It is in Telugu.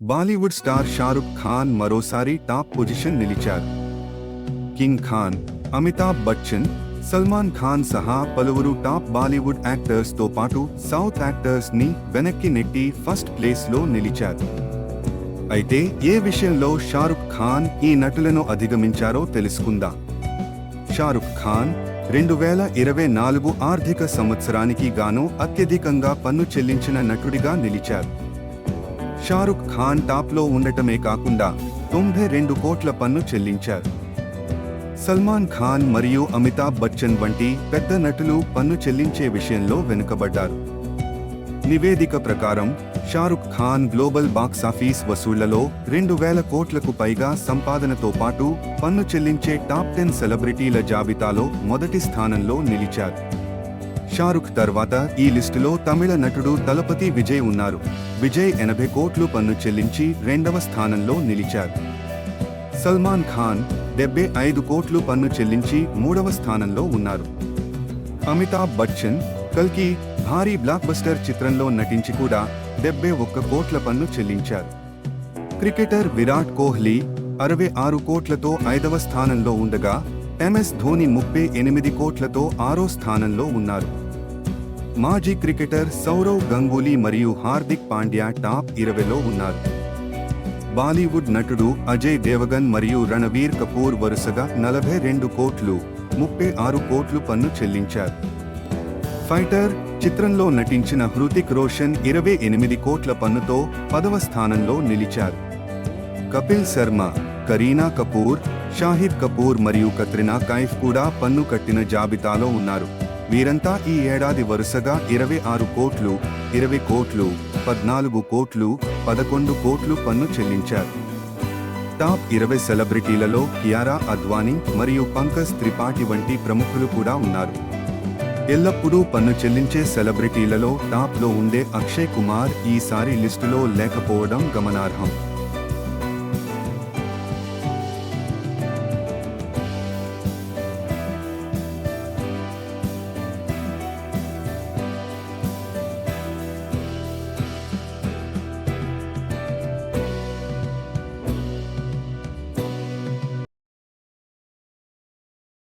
బాలీవుడ్ స్టార్ షారుఖ్ ఖాన్ మరోసారి టాప్ పొజిషన్ నిలిచారు. కింగ్ ఖాన్ అమితాబ్ బచ్చన్ సల్మాన్ ఖాన్ సహా పలువురు టాప్ బాలీవుడ్ యాక్టర్స్తో పాటు సౌత్ యాక్టర్స్ని వెనక్కి నెట్టి ఫస్ట్ ప్లేస్లో నిలిచారు. అయితే ఏ విషయంలో షారుఖ్ ఖాన్ ఈ నటులను అధిగమించారో తెలుసుకుందాం. షారుఖ్ ఖాన్ రెండు వేల ఇరవై నాలుగు ఆర్థిక సంవత్సరానికి గాను అత్యధికంగా పన్ను చెల్లించిన నటుడిగా నిలిచారు. షారుఖ్ ఖాన్ టాప్లో ఉండటమే కాకుండా తొంభై రెండు కోట్ల పన్ను చెల్లించారు. సల్మాన్ ఖాన్ మరియు అమితాబ్ బచ్చన్ వంటి పెద్ద నటులు పన్ను చెల్లించే విషయంలో వెనుకబడ్డారు. నివేదిక ప్రకారం Shahrukh Khan global box office వసూళ్ళలో రెండు వేల కోట్లకు పైగా సంపాదనతో పాటు పన్ను చెల్లించే టాప్ టెన్ సెలబ్రిటీల జాబితాలో మొదటి స్థానంలో నిలిచారు. షారుఖ్ తర్వాత ఈ లిస్టులో తమిళ నటుడు తలపతి విజయ్ ఉన్నారు. విజయ్ ఎనభై కోట్లు పన్ను చెల్లించి రెండవ స్థానంలో నిలిచారు. సల్మాన్ ఖాన్ డెబ్బై ఐదు కోట్లు పన్ను చెల్లించి మూడవ స్థానంలో ఉన్నారు. అమితాబ్ బచ్చన్ కల్కి భారీ బ్లాక్ బస్టర్ చిత్రంలో నటించి కూడా డెబ్బై ఒక్క కోట్ల పన్ను చెల్లించారు. క్రికెటర్ విరాట్ కోహ్లీ అరవై ఆరు కోట్లతో ఐదవ స్థానంలో ఉండగా ఎంఎస్ ధోని ముప్పై ఎనిమిది కోట్లతో ఆరో స్థానంలో ఉన్నారు. మాజీ క్రికెటర్ సౌరవ్ గంగూలీ మరియు హార్దిక్ పాండ్యా టాప్ ఇరవైలో ఉన్నారు. బాలీవుడ్ నటుడు అజయ్ దేవగన్ మరియు రణవీర్ కపూర్ వరుసగా నలభై రెండు కోట్లు ముప్పై ఆరు కోట్లు పన్ను చెల్లించారు. ఫైటర్ చిత్రంలో నటించిన హృతిక్ రోషన్ ఇరవై ఎనిమిది కోట్ల పన్నుతో పదవ స్థానంలో నిలిచారు. కపిల్ శర్మ కరీనా కపూర్ షాహిద్ కపూర్ మరియు కత్రినా కైఫ్ కూడా పన్ను కట్టిన జాబితాలో ఉన్నారు. వీరంతా ఈ ఏడాది వరుసగా ఇరవై ఆరు కోట్లు ఇరవై కోట్లు పద్నాలుగు కోట్లు పదకొండు కోట్లు పన్ను చెల్లించారు. టాప్ ఇరవై సెలబ్రిటీలలో కియారా అద్వానీ మరియు పంకజ్ త్రిపాఠి వంటి ప్రముఖులు కూడా ఉన్నారు. ఎల్లప్పుడూ పన్ను చెల్లించే సెలబ్రిటీలలో టాప్లో ఉండే అక్షయ్ కుమార్ ఈసారి లిస్టులో లేకపోవడం గమనార్హం.